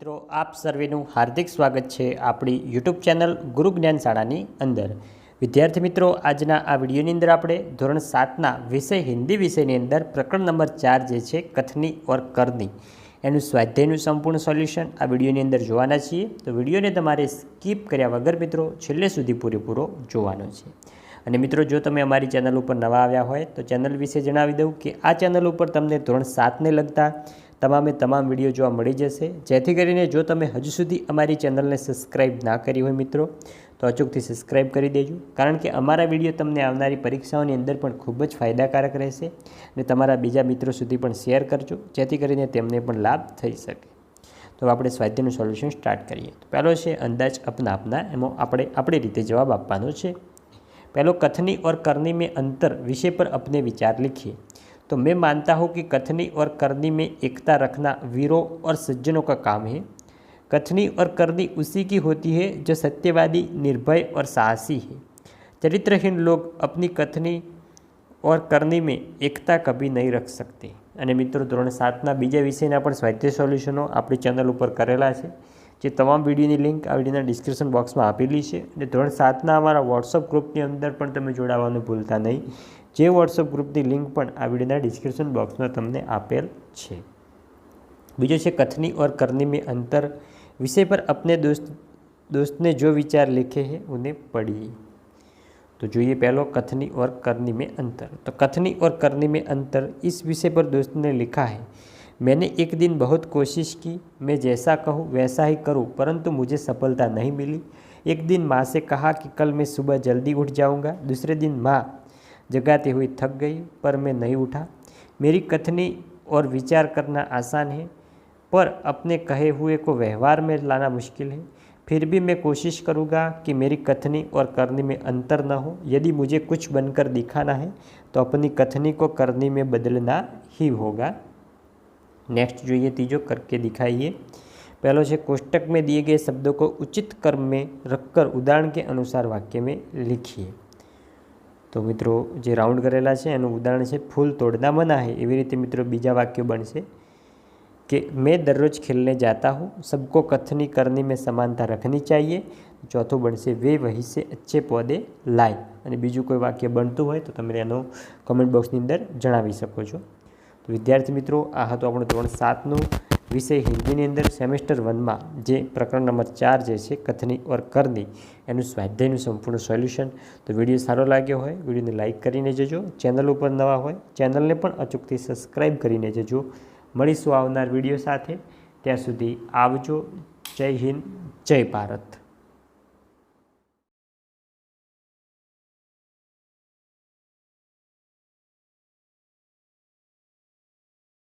મિત્રો, આપ સર્વેનું હાર્દિક સ્વાગત છે આપણી યુટ્યુબ ચેનલ ગુરુ જ્ઞાન શાળાની અંદર. વિદ્યાર્થી મિત્રો, આજના આ વિડીયોની અંદર આપણે ધોરણ સાતના વિષય હિન્દી વિષયની અંદર પ્રકરણ નંબર ચાર જે છે, કથની ઓર કરની. એનું સ્વાધ્યાયનું સંપૂર્ણ સોલ્યુશન આ વિડીયોની અંદર જોવાના છીએ. તો વિડીયોને તમારે સ્કીપ કર્યા વગર મિત્રો, છેલ્લે સુધી પૂરેપૂરો જોવાનો છે. અને મિત્રો, જો તમે અમારી ચેનલ ઉપર નવા આવ્યા હોય, તો ચેનલ વિશે જણાવી દઉં કે આ ચેનલ ઉપર તમને ધોરણ સાતને લગતા તમામે તમામ વીડિયો જોવા મળી જશે. જેથી કરીને જો તમે હજુ સુધી અમારી ચેનલને સબસ્ક્રાઈબ ના કરી હોય મિત્રો, તો અચૂકથી સબસ્ક્રાઇબ કરી દેજો. કારણ કે અમારા વીડિયો તમને આવનારી પરીક્ષાઓની અંદર પણ ખૂબ જ ફાયદાકારક રહેશે અને તમારા બીજા મિત્રો સુધી પણ શેર કરજો, જેથી કરીને તેમને પણ લાભ થઈ શકે. તો આપણે સ્વાધ્યાયનું સોલ્યુશન સ્ટાર્ટ કરીએ. તો પહેલો છે, અંદાજ અપના અપના એમાં આપણે આપણી રીતે જવાબ આપવાનો છે. પહેલો, કથની ઓર કરની મેં અંતર વિષય પર અપને વિચાર લીખીએ. तो मैं मानता हूँ कि कथनी और करनी में एकता रखना वीरों और सज्जनों का काम है कथनी और करनी उसी की होती है जो सत्यवादी निर्भय और साहसी है चरित्रहीन लोग अपनी कथनी और करनी में એકતા કભી નહીં રખ सकते અને મિત્રો ધોરણ સાતના બીજા વિષયના પણ સ્વાધ્યાય સોલ્યુશનો આપણી ચેનલ ઉપર કરેલા છે જે તમામ વિડીયોની લિંક આ વિડીયોના ડિસ્ક્રિપ્શન બોક્સમાં આપેલી છે અને ધોરણ સાતના અમારા વોટ્સઅપ ગ્રુપની અંદર પણ તમે જોડાવાનું ભૂલતા નહીં જે વોટ્સઅપ ગ્રુપની લિંક પણ આ વિડીયોના ડિસ્ક્રિપ્શન બોક્સમાં તમને આપેલ છે બીજો છે કથની और करनी में अंतर विषय पर अपने दोस्त दोस्त ने जो विचार लिखे हैं उन्हें पढ़िए तो જોઈએ पहलो कथनी और करनी में अंतर तो कथनी और करनी में अंतर इस विषय पर दोस्त ने लिखा है मैंने एक दिन बहुत कोशिश की मैं जैसा कहूँ वैसा ही करूँ परंतु मुझे सफलता नहीं मिली एक दिन माँ से कहा कि कल मैं सुबह जल्दी उठ जाऊँगा दूसरे दिन माँ जगाते हुए थक गई, पर मैं नहीं उठा। मेरी कथनी और विचार करना आसान है, पर अपने कहे हुए को व्यवहार में लाना मुश्किल है। फिर भी मैं कोशिश करूँगा कि मेरी कथनी और करनी में अंतर न हो। यदि मुझे कुछ बनकर दिखाना है तो अपनी कथनी को करनी में बदलना ही होगा। नेक्स्ट जो ये तीजो करके दिखाइए। पहलो છે कोष्टक में दिए गए शब्दों को उचित क्रम में रखकर उदाहरण के अनुसार वाक्य में लिखिए। તો મિત્રો જે રાઉન્ડ કરેલા છે, એનું ઉદાહરણ છે, ફૂલ તોડના મના હે એવી રીતે મિત્રો બીજા વાક્યો બનશે કે, મેં દરરોજ ખેલને જાતા હું, સબકો કથની કરની મેં સમાનતા રખની ચાહીએ. ચોથું બનશે, વે વહીસે અચ્છે પોદે લાય. અને બીજું કોઈ વાક્ય બનતું હોય તો તમે એનો કમેન્ટ બોક્સની અંદર જણાવી શકો છો. તો વિદ્યાર્થી મિત્રો, આ હતું આપણું ધોરણ સાતનું વિષય હિન્દીની અંદર સેમેસ્ટર વનમાં, જે પ્રકરણ નંબર ચાર જે છે, કથની ઓર કરની, એનું સ્વાધ્યાયનું સંપૂર્ણ સોલ્યુશન. તો વીડિયો સારો લાગ્યો હોય, વિડીયોને લાઇક કરીને જજો. ચેનલ ઉપર નવા હોય, ચેનલને પણ અચૂકથી સબસ્ક્રાઈબ કરીને જજો. મળીશું આવનાર વીડિયો સાથે. ત્યાં સુધી આવજો. જય હિન્દ, જય ભારત.